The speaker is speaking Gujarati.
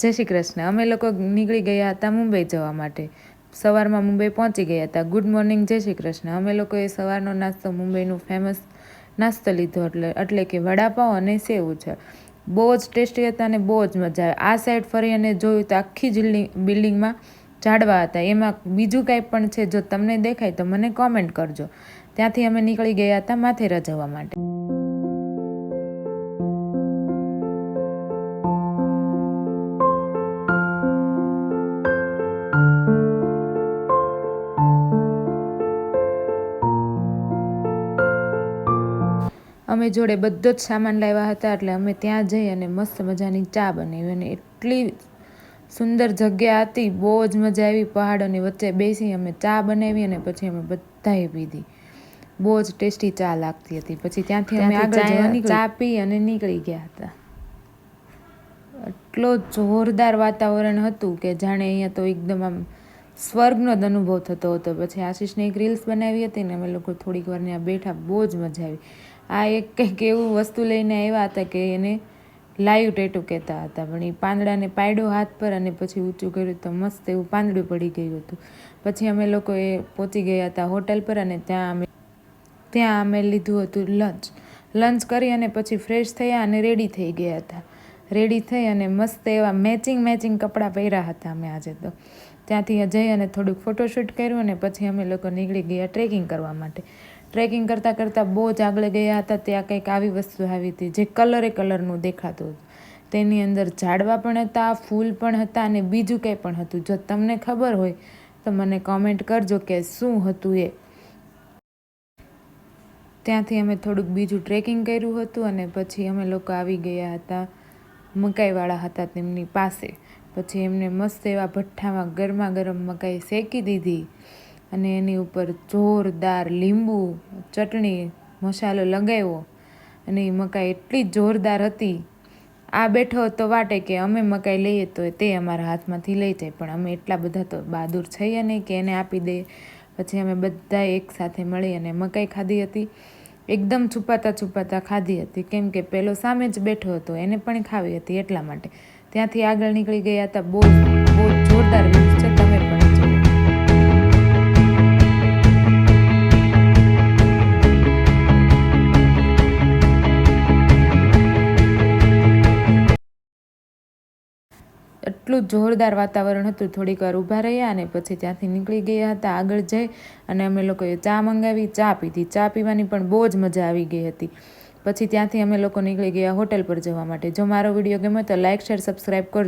જય શ્રી કૃષ્ણ. અમે લોકો નીકળી ગયા હતા મુંબઈ જવા માટે. સવારમાં મુંબઈ પહોંચી ગયા હતા. ગુડ મોર્નિંગ જય શ્રી કૃષ્ણ. અમે લોકોએ સવારનો નાસ્તો મુંબઈનું ફેમસ નાસ્તો લીધો એટલે એટલે કે વડાપાઉં અને સેવ છે. બહુ જ ટેસ્ટી હતા અને બહુ જ મજા આવે. આ સાઈડ ફરી અને જોયું તો આખી બિલ્ડિંગ બિલ્ડિંગમાં ઝાડવા હતા. એમાં બીજું કાંઈ પણ છે જો તમને દેખાય તો મને કોમેન્ટ કરજો. ત્યાંથી અમે નીકળી ગયા હતા માથેરા જવા માટે. અમે જોડે બધો જ સામાન લાવ્યા હતા એટલે અમે ત્યાં જઈ અને મસ્ત મજાની ચા બનાવી અને એટલી સુંદર જગ્યા હતી બહુ જ મજા આવી પહાડોની વચ્ચે બેસી અમે ચા બનાવી અને પછી અમે બધાએ પીધી. બહુ જ ટેસ્ટી ચા લાગતી હતી. પછી ત્યાંથી અમે આગળ ચા પી અને નીકળી ગયા હતા. એટલો જોરદાર વાતાવરણ હતું કે જાણે અહીંયા તો એકદમ આમ સ્વર્ગનો જ અનુભવ થતો હતો. પછી આશીષને એક રીલ્સ બનાવી હતી ને અમે લોકો થોડીક વાર ત્યાં બેઠા બહુ જ મજા આવી. આ એક કંઈક એવું વસ્તુ લઈને આવ્યા હતા કે એને લાઈવ ટેટુ કહેતા હતા. પણ એ પાંદડાને પાડ્યો હાથ પર અને પછી ઊંચું કર્યું તો મસ્ત એવું પાંદડું પડી ગયું હતું. પછી અમે લોકો એ પહોંચી ગયા હતા હોટલ પર અને ત્યાં અમે ત્યાં અમે લીધું હતું લંચ. લંચ કરી અને પછી ફ્રેશ થયા અને રેડી થઈ ગયા હતા. રેડી થઈ અને મસ્ત એવા મેચિંગ મેચિંગ કપડાં પહેર્યા હતા અમે આજે તો. ત્યાંથી જઈ અને થોડુંક ફોટોશૂટ કર્યું અને પછી અમે લોકો નીકળી ગયા ટ્રેકિંગ કરવા માટે. ટ્રેકિંગ કરતાં કરતાં બહુ જ આગળ ગયા હતા, ત્યાં કંઈક આવી વસ્તુ આવી હતી જે કલરે કલરનું દેખાતું હતું. તેની અંદર ઝાડવા પણ હતા, ફૂલ પણ હતા અને બીજું કંઈ પણ હતું. જો તમને ખબર હોય, તો મને કોમેન્ટ કરજો કે શું હતું એ. ત્યાંથી અમે થોડુંક બીજું ટ્રેકિંગ કર્યું હતું અને પછી અમે લોકો આવી ગયા હતા મકાઈવાળા હતા તેમની પાસે. પછી એમને મસ્ત એવા ભઠ્ઠામાં ગરમા ગરમ મકાઈ શેકી દીધી. અને એની ઉપર જોરદાર લીંબુ, ચટણી, મસાલો લગાવ્યો. અને એ મકાઈ એટલી જોરદાર હતી. આ બેઠો તો વાટે કે અમે મકાઈ લઈએ તો તે અમારા હાથમાંથી લઈ જાય. પણ અમે એટલા બધા તો બહાદુર છીએ નહીં કે એને આપી દઈએ પછી અમે બધા એકસાથે મળી અને મકાઈ ખાધી હતી. એકદમ છુપાતા છુપાતા ખાધી હતી. કેમ કે પેલો સામે જ બેઠો હતો, એને પણ ખાવી હતી એટલા માટે. ત્યાંથી આગળ નીકળી ગયા હતા બહુ બહુ જોરદાર એટલું જોરદાર વાતાવરણ હતું. થોડીક વાર ઊભા રહ્યા અને પછી ત્યાંથી નીકળી ગયા હતા આગળ જઈ અને અમે લોકોએ ચા મંગાવી. ચા પીધી. ચા પીવાની પણ બહુ જ મજા આવી ગઈ હતી. પછી ત્યાંથી અમે લોકો નીકળી ગયા હોટેલ પર જવા માટે. જો મારો વીડિયો ગમે તો લાઇક શેર, સબસ્ક્રાઈબ કરજો.